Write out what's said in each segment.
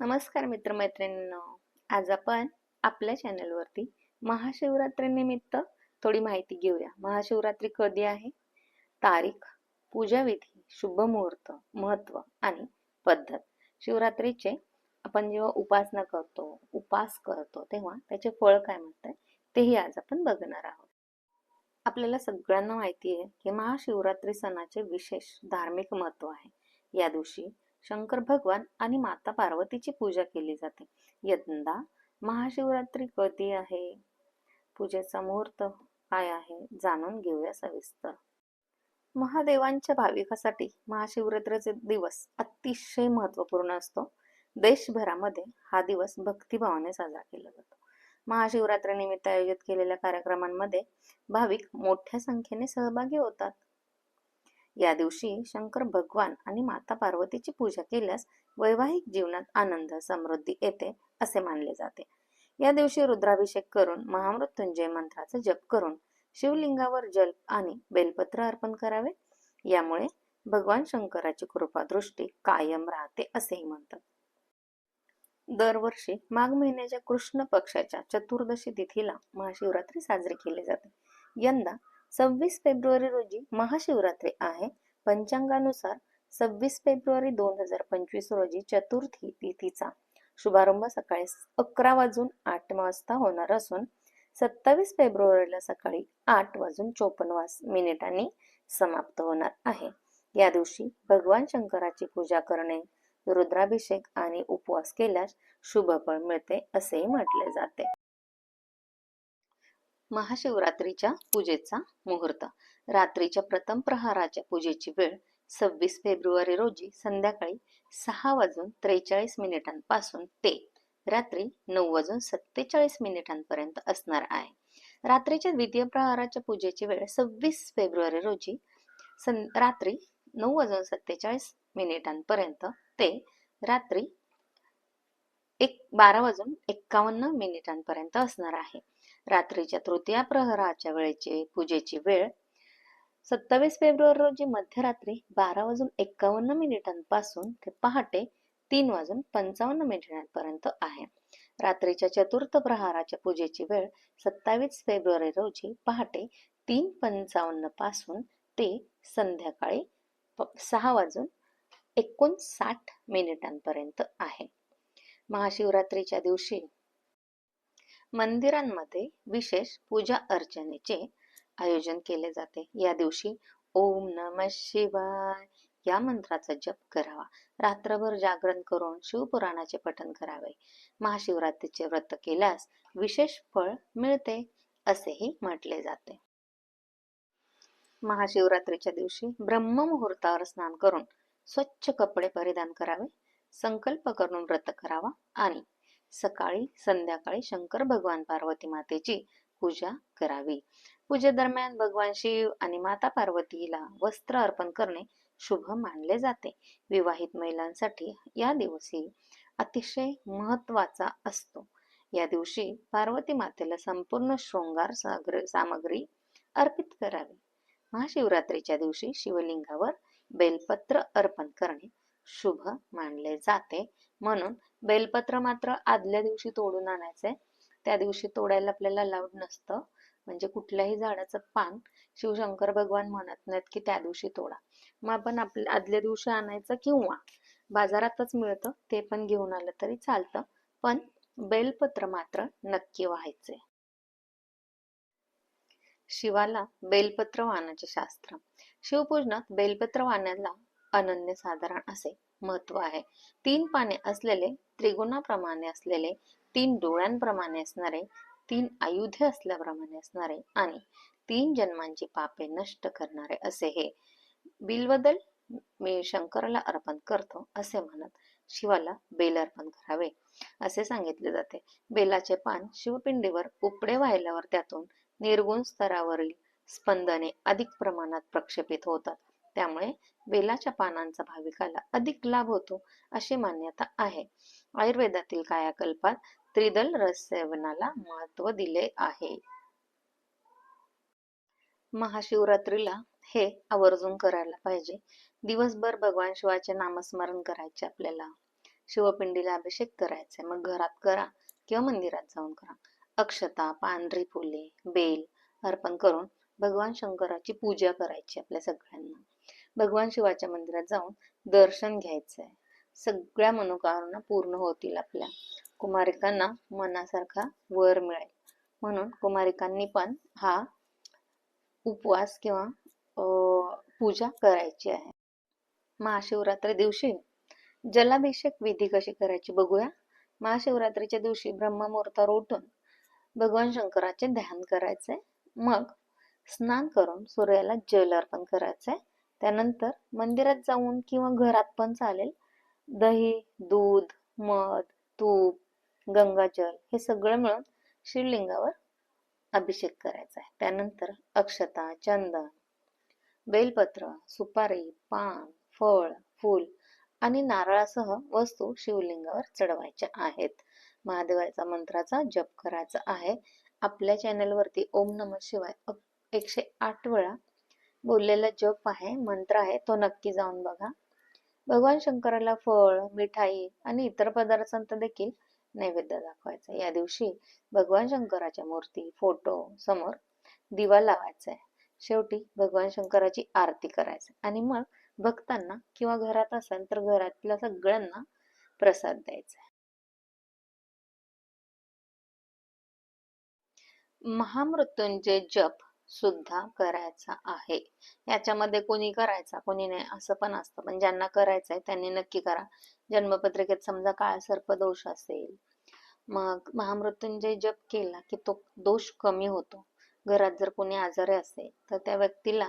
नमस्कार मित्रमैत्रिणींनो. आज आपण आपल्या चॅनलवरती महाशिवरात्रीनिमित्त थोडी माहिती घेऊया. महाशिवरात्री कधी आहे? तारीख पूजाविधी शुभ मुहूर्त महत्त्व आणि पद्धत. शिवरात्रीचे आपण जेव्हा उपासना करतो उपास करतो तेव्हा त्याचे फळ काय म्हणतात तेही आज आपण बघणार आहोत. आपल्याला सगळ्यांना माहिती आहे की महाशिवरात्री सणाचे विशेष धार्मिक महत्त्व आहे. या दिवशी शंकर भगवान आणि माता पार्वतीची पूजा केली जाते. यंदा महाशिवरात्री कधी आहे? पूजेचा मुहूर्त काय आहे? जाणून घेऊया सविस्तर. महादेवांच्या भाविकासाठी महाशिवरात्रीचे दिवस अतिशय महत्त्वपूर्ण असतो. देशभरामध्ये हा दिवस भक्तिभावाने साजरा केला जातो. महाशिवरात्रीनिमित्त आयोजित केलेल्या कार्यक्रमांमध्ये भाविक मोठ्या संख्येने सहभागी होतात. या दिवशी शंकर भगवान आणि माता पार्वतीची पूजा केल्यास वैवाहिक जीवनात आनंद समृद्धी येते असे मानले जाते. या दिवशी रुद्राभिषेक करून महामृत्युंजय मंत्राचा जप करून शिवलिंगावर जल आणि बेलपत्र अर्पण करावे. यामुळे भगवान शंकराची कृपा दृष्टी कायम राहते असेही म्हणतात. दरवर्षी माघ महिन्याच्या कृष्ण पक्षाच्या चतुर्दशी तिथीला महाशिवरात्री साजरी केली जाते. यंदा सव्वीस फेब्रुवारी रोजी महाशिवरात्री आहे. पंचांगानुसार सव्वीस फेब्रुवारी दोन हजार पंचवीस रोजी चतुर्थी तिथीचा शुभारंभ सकाळी अकरा वाजून आठ वाजता होणार असून सत्तावीस फेब्रुवारीला सकाळी आठ वाजून चोपन्न मिनिटांनी समाप्त होणार आहे. या दिवशी भगवान शंकराची पूजा करणे रुद्राभिषेक आणि उपवास केल्यास शुभ फळ मिळते असेही म्हटले जाते. महाशिवरात्रीच्या पूजेचा मुहूर्त. रात्रीच्या प्रथम प्रहाराच्या पूजेची वेळ सव्वीस फेब्रुवारी रोजी संध्याकाळी सहा वाजून त्रेचाळीस मिनिटांपासून ते रात्री नऊ वाजून सत्तेचाळीस मिनिटांपर्यंत असणार आहे. रात्रीच्या द्वितीय प्रहाराच्या पूजेची वेळ सव्वीस फेब्रुवारी रोजी सं रात्री नऊ वाजून सत्तेचाळीस मिनिटांपर्यंत ते रात्री एक बारा वाजून एक्कावन्न मिनिटांपर्यंत असणार आहे. रात्रीच्या तृतीया प्रहराच्या वेळेची पूजेची वेळ. सत्तावीस फेब्रुवारी रोजी मध्यरात्री बारा वाजून एक्कावन्न मिनिटांपासून ते पहाटे तीन वाजून पंचावन्न मिनिटांपर्यंत आहे. रात्रीच्या चतुर्थ प्रहाराच्या पूजेची वेळ सत्तावीस फेब्रुवारी रोजी पहाटे तीन पंचावन्नपासून ते संध्याकाळी सहा वाजून एकोणसाठ मिनिटांपर्यंत आहे. महाशिवरात्रीच्या दिवशी मंदिरांमध्ये विशेष पूजा अर्चनेचे आयोजन केले जाते. या दिवशी ओम नम शिवाय या मंत्राचा जप करावा. रात्रभर जागरण करून शिवपुराणाचे पठण करावे. महाशिवरात्रीचे व्रत केल्यास विशेष फळ मिळते असेही म्हटले जाते. महाशिवरात्रीच्या दिवशी ब्रह्म मुहूर्तावर स्नान करून स्वच्छ कपडे परिधान करावे संकल्प करून व्रत करावा आणि सकाळी संध्याकाळी शंकर भगवान पार्वती मातेची पूजा करावी. पूजेदरम्यान भगवान शिव आणि माता पार्वतीला वस्त्र अर्पण करणे शुभ मानले जाते. विवाहित महिलांसाठी या दिवशी अतिशय महत्त्वाचा असतो. या दिवशी पार्वती मातेला संपूर्ण शृंगार सामग्री अर्पित करावी. महाशिवरात्रीच्या दिवशी शिवलिंगावर बेलपत्र अर्पण करणे शुभ मानले जाते. म्हणून बेलपत्र मात्र आदल्या दिवशी तोडून आणायचंय. त्या दिवशी तोडायला आपल्याला लाऊड नसतं. म्हणजे कुठल्याही झाडाचं पान शिवशंकर भगवान म्हणत नाहीत की त्या दिवशी तोडा. मग आपण आपल्या आदल्या दिवशी आणायचं किंवा बाजारातच मिळतं ते पण घेऊन आलं तरी चालतं. पण बेलपत्र मात्र नक्की व्हायचे शिवाला बेलपत्र वाहनाचे शास्त्र. शिवपूजनात बेलपत्र वाहण्याला अनन्य साधारण असे. महत्त्व आहे. तीन पाने असलेले त्रिगुणाप्रमाणे असलेले तीन डोळ्यांप्रमाणे असणारे तीन आयुधे असल्याप्रमाणे असणारे आणि तीन जन्मांची पापे नष्ट करणारे असे हे बिलबदल मी शंकराला अर्पण करतो असे म्हणत शिवाला बेल अर्पण करावे. असे सांगितले जाते. बेलाचे पान शिवपिंडीवर उपडे व्हायल्यावर त्यातून निर्गुण स्तरावरील स्पंदने अधिक प्रमाणात प्रक्षेपित होतात. त्यामुळे बेलाच्या पानांचा भाविकाला अधिक लाभ होतो अशी मान्यता आहे. आयुर्वेदातील कायाकल्पात त्रिदल रस सेवनाला महत्त्व दिले आहे. महाशिवरात्रीला हे आवर्जून करायला पाहिजे. दिवसभर भगवान शिवाचे नामस्मरण करायचे आपल्याला. शिवपिंडीला अभिषेक करायचा. मग घरात करा किंवा मंदिरात जाऊन करा. अक्षता पांढरी फुले बेल अर्पण करून भगवान शंकराची पूजा करायची आपल्या सगळ्यांना. भगवान शिवाच्या मंदिरात जाऊन दर्शन घ्यायचंय. सगळ्या मनोकामना पूर्ण होतील आपल्या. कुमारिकांना मनासारखा वर मिळेल. म्हणून कुमारिकांनी पण हा उपवास किंवा पूजा करायची आहे. महाशिवरात्री दिवशी जलाभिषेक विधी कशी करायची बघूया. महाशिवरात्रीच्या दिवशी ब्रह्ममुहूर्तावर उठून भगवान शंकराचे ध्यान करायचे मग स्नान करून सूर्याला जल अर्पण करायचंय. त्यानंतर मंदिरात जाऊन किंवा घरात पण चालेल. दही दूध मध तूप गंगाजल हे सगळं मिळून शिवलिंगावर अभिषेक करायचा आहे. त्यानंतर अक्षता चंदन बेलपत्र सुपारी पान फळ फूल आणि नारळासह वस्तू शिवलिंगावर चढवायच्या आहेत. महादेवाचा मंत्राचा जप करायचा आहे. आपल्या चॅनलवरती ओम नम शिवाय एकशे आठ वेळा बोललेला जप आहे मंत्र आहे तो नक्की जाऊन बघा. भगवान शंकराला फळ मिठाई आणि इतर पदार्थांचा देखील नैवेद्य दाखवायचा. या दिवशी भगवान शंकराच्या मूर्ती फोटो समोर दिवा लावायचा आहे. शेवटी भगवान शंकराची आरती करायची आणि मग भक्तांना किंवा घरात असेल तर घरातल्या सगळ्यांना प्रसाद द्यायचा महामृत्युंजय जप सुद्धा करायचा आहे. याच्यामध्ये कोणी करायचा कोणी नाही असं पण असतं. पण ज्यांना करायचं आहे त्यांनी नक्की करा. जन्मपत्रिकेत समजा काळ सर्प दोष असेल मग महामृत्युंजय जप केला की तो दोष कमी होतो. घरात जर कोणी आजारी असेल तर त्या व्यक्तीला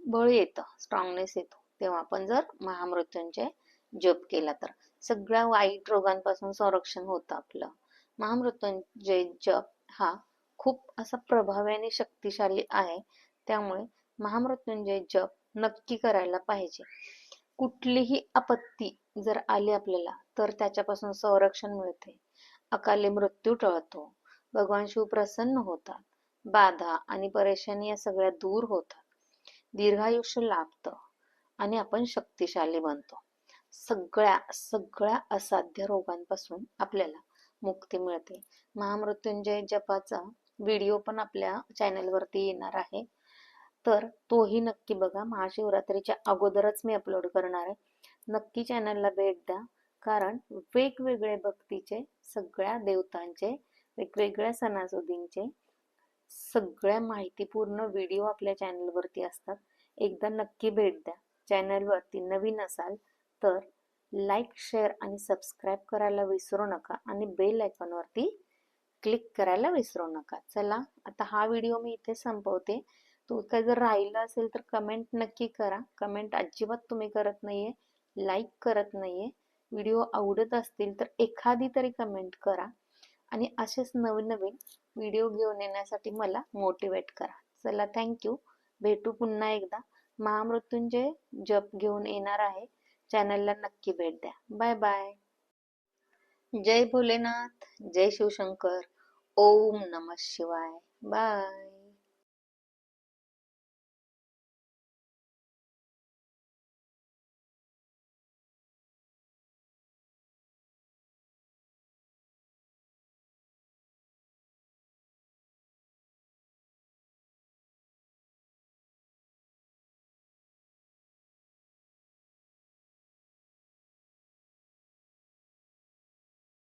बळ येतं स्ट्रॉंगनेस येतो. तेव्हा आपण जर महामृत्युंजय जप केला तर. सगळ्या वाईट रोगांपासून संरक्षण होतं आपलं. महामृत्युंजय जप हा खूप असा प्रभावी आणि शक्तिशाली आहे. त्यामुळे महामृत्युंजय जप नक्की करायला पाहिजे. कुठलीही आपत्ती जर आली आपल्याला तर त्याच्यापासून संरक्षण मिळते. अकाली मृत्यू टळतो. भगवान शिव प्रसन्न होतात. बाधा आणि परेशानी या सगळ्या दूर होतात. दीर्घायुष्य लाभतं आणि आपण शक्तिशाली बनतो. सगळ्या सगळ्या असाध्य रोगांपासून आपल्याला मुक्ती मिळते. महामृत्युंजय जपाचा व्हिडिओ पण आपल्या चॅनलवरती येणार आहे. तर तोही नक्की बघा. महाशिवरात्रीच्या अगोदरच मी अपलोड करणार आहे. नक्की चॅनलला भेट द्या. कारण वेगवेगळे भक्तीचे सगळ्या देवतांचे वेगवेगळ्या सणासुदींचे सगळ्या माहितीपूर्ण व्हिडिओ आपल्या चॅनलवरती असतात. एकदा नक्की भेट द्या. चॅनलवरती नवीन असाल तर लाईक शेअर आणि सबस्क्राईब करायला विसरू नका. आणि बेल आयकॉनवरती क्लिक करायला विसरू नका. चला आता हा व्हिडिओ मी इथे संपवते. तू काय जर राहिलं असेल तर कमेंट नक्की करा. कमेंट अजिबात तुम्ही करत नाहीये लाईक करत नाहीये. व्हिडिओ आवडत असतील तर एखादी तरी कमेंट करा. आणि असेच नवीन नवीन व्हिडिओ घेऊन येण्यासाठी मला मोटिवेट करा. चला थँक्यू भेटू पुन्हा एकदा. महामृत्युंजय जप घेऊन येणार आहे. चॅनलला नक्की भेट द्या. बाय बाय जय भोलेनाथ जय शिवशंकर ओम नम शिवाय. बाय.